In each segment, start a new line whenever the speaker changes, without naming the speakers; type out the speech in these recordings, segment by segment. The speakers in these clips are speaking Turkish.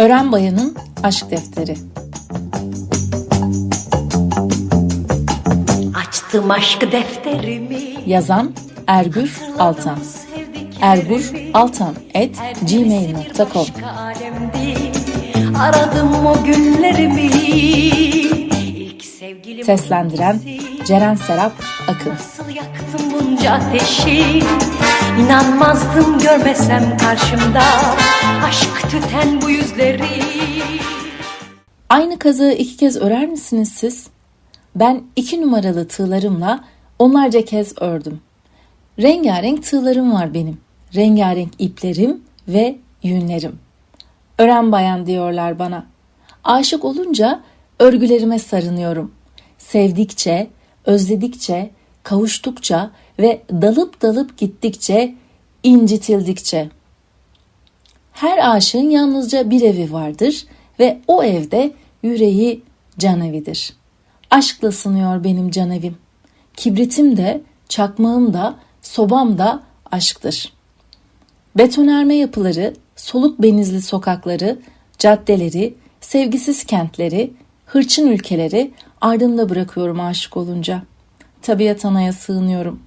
Ören Bayan'ın Aşk Defteri.
Açtım aşk defterimi.
Yazan Ergür Altan. Ergur Altan et gmail.com
Aradım o günlerimi.
Seslendiren Ceren Serap Akın.
Nasıl yaktım bunca ateşi İnanmazdım görmesem karşımda Aşk tüten bu yüzleri
Aynı kazığı iki kez örer misiniz siz? Ben iki numaralı tığlarımla onlarca kez ördüm. Rengarenk tığlarım var benim. Rengarenk iplerim ve yünlerim. Ören bayan diyorlar bana. Aşık olunca örgülerime sarınıyorum. Sevdikçe, özledikçe, kavuştukça ve dalıp dalıp gittikçe, incitildikçe. Her aşığın yalnızca bir evi vardır ve o evde yüreği canevidir. Aşkla sınıyor benim canevim. Kibritim de, çakmağım da, sobam da aşktır. Betonerme yapıları, soluk benizli sokakları, caddeleri, sevgisiz kentleri, hırçın ülkeleri ardımda bırakıyorum aşık olunca. Tabiat anaya sığınıyorum.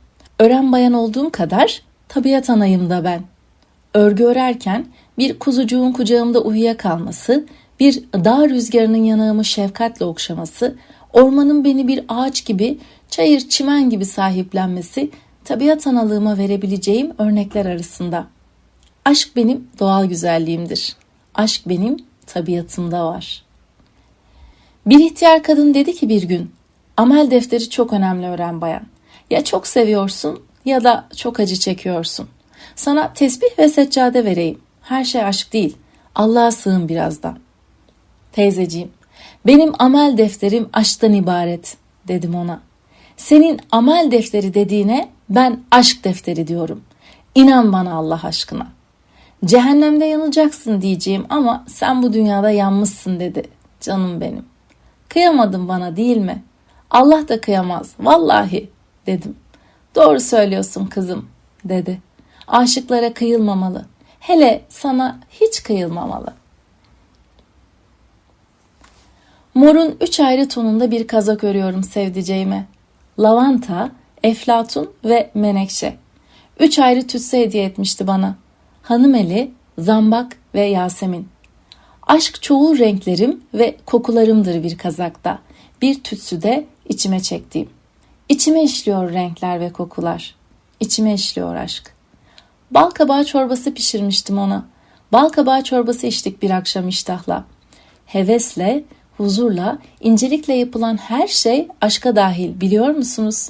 Ören bayan olduğum kadar tabiat anayım da ben. Örgü örerken bir kuzucuğun kucağımda uyuyakalması, bir dağ rüzgarının yanağımı şefkatle okşaması, ormanın beni bir ağaç gibi, çayır çimen gibi sahiplenmesi, tabiat analığıma verebileceğim örnekler arasında. Aşk benim doğal güzelliğimdir. Aşk benim tabiatımda var. Bir ihtiyar kadın dedi ki bir gün, amel defteri çok önemli öğren bayan. Ya çok seviyorsun ya da çok acı çekiyorsun. Sana tesbih ve seccade vereyim. Her şey aşk değil. Allah'a sığın biraz da. Teyzeciğim, benim amel defterim aşktan ibaret dedim ona. Senin amel defteri dediğine ben aşk defteri diyorum. İnan bana Allah aşkına. Cehennemde yanacaksın diyeceğim ama sen bu dünyada yanmışsın dedi. Canım benim. Kıyamadın bana değil mi? Allah da kıyamaz vallahi dedim. Doğru söylüyorsun kızım dedi. Aşıklara kıyılmamalı. Hele sana hiç kıyılmamalı. Morun üç ayrı tonunda bir kazak örüyorum sevdiceğime. Lavanta, eflatun ve menekşe. Üç ayrı tütsü hediye etmişti bana. Hanımeli, zambak ve yasemin. Aşk çoğu renklerim ve kokularımdır bir kazakta. Bir tütsüde içime çektiğim. İçime işliyor renkler ve kokular. İçime işliyor aşk. Bal kabağı çorbası pişirmiştim ona. Bal kabağı çorbası içtik bir akşam iştahla. Hevesle, huzurla, incelikle yapılan her şey aşka dahil biliyor musunuz?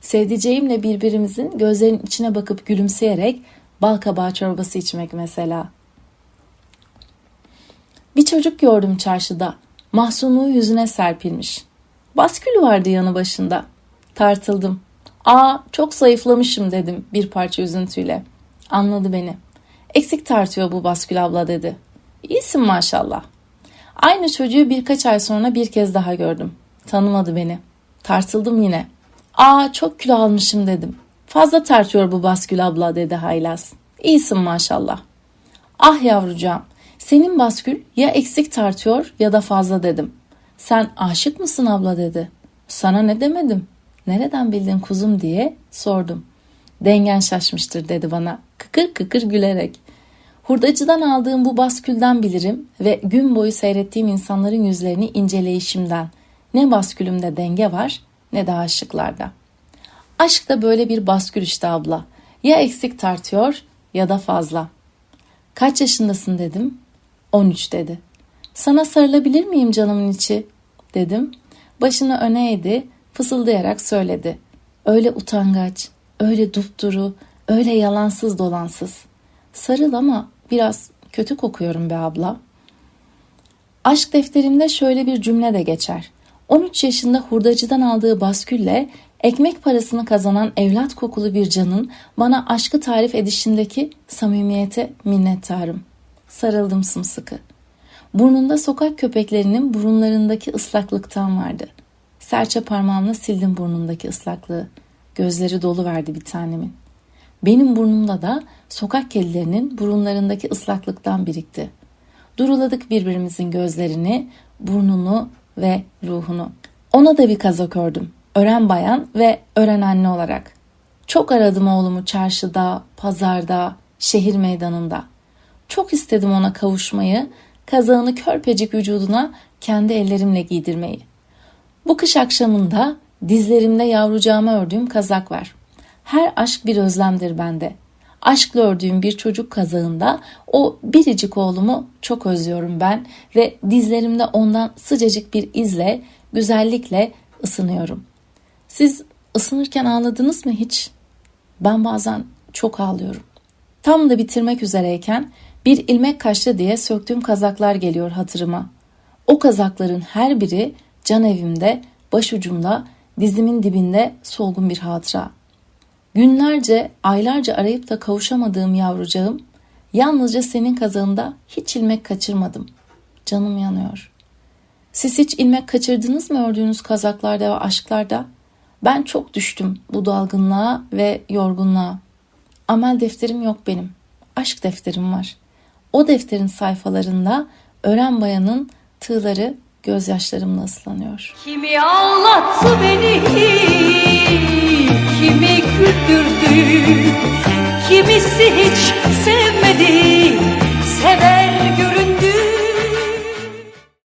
Sevdiceğimle birbirimizin gözlerinin içine bakıp gülümseyerek bal kabağı çorbası içmek mesela. Bir çocuk gördüm çarşıda. Mahzunluğu yüzüne serpilmiş. Baskül vardı yanı başında. Tartıldım. Aa çok zayıflamışım dedim bir parça üzüntüyle. Anladı beni. Eksik tartıyor bu baskül abla dedi. İyisin maşallah. Aynı çocuğu birkaç ay sonra bir kez daha gördüm. Tanımadı beni. Tartıldım yine. Aa çok kilo almışım dedim. Fazla tartıyor bu baskül abla dedi haylaz. İyisin maşallah. Ah yavrucağım senin baskül ya eksik tartıyor ya da fazla dedim. Sen aşık mısın abla dedi. Sana ne demedim. Nereden bildin kuzum diye sordum. Dengen şaşmıştır dedi bana kıkır kıkır gülerek. Hurdacıdan aldığım bu baskülden bilirim ve gün boyu seyrettiğim insanların yüzlerini inceleyişimden. Ne baskülümde denge var ne de aşıklarda. Aşk da böyle bir baskül işte abla. Ya eksik tartıyor ya da fazla. Kaç yaşındasın dedim. 13 dedi. Sana sarılabilir miyim canımın içi dedim. Başını öne eğdi fısıldayarak söyledi. Öyle utangaç, öyle dupduru, öyle yalansız dolansız. Sarıl ama biraz kötü kokuyorum be abla. Aşk defterimde şöyle bir cümle de geçer. 13 yaşında hurdacıdan aldığı baskülle ekmek parasını kazanan evlat kokulu bir canın bana aşkı tarif edişindeki samimiyete minnettarım. Sarıldım sımsıkı. Burnunda sokak köpeklerinin burunlarındaki ıslaklıktan vardı. Serçe parmağımla sildim burnundaki ıslaklığı. Gözleri dolu verdi bir tanemin. Benim burnumda da sokak kedilerinin burunlarındaki ıslaklıktan birikti. Duruladık birbirimizin gözlerini, burnunu ve ruhunu. Ona da bir kazak ördüm. Ören bayan ve ören anne olarak. Çok aradım oğlumu çarşıda, pazarda, şehir meydanında. Çok istedim ona kavuşmayı, kazağını körpecik vücuduna kendi ellerimle giydirmeyi. Bu kış akşamında dizlerimde yavrucağıma ördüğüm kazak var. Her aşk bir özlemdir bende. Aşkla ördüğüm bir çocuk kazağında o biricik oğlumu çok özlüyorum ben ve dizlerimde ondan sıcacık bir izle, güzellikle ısınıyorum. Siz ısınırken ağladınız mı hiç? Ben bazen çok ağlıyorum. Tam da bitirmek üzereyken bir ilmek kaçtı diye söktüğüm kazaklar geliyor hatırıma. O kazakların her biri can evimde, başucumda, dizimin dibinde solgun bir hatıra. Günlerce, aylarca arayıp da kavuşamadığım yavrucağım, yalnızca senin kazağında hiç ilmek kaçırmadım. Canım yanıyor. Siz hiç ilmek kaçırdınız mı ördüğünüz kazaklarda ve aşklarda? Ben çok düştüm bu dalgınlığa ve yorgunluğa. Amel defterim yok benim. Aşk defterim var. O defterin sayfalarında ören bayanın tığları gözyaşlarımla ıslanıyor.
Kimi ağlattı beni, kimi güldürdü, kimisi hiç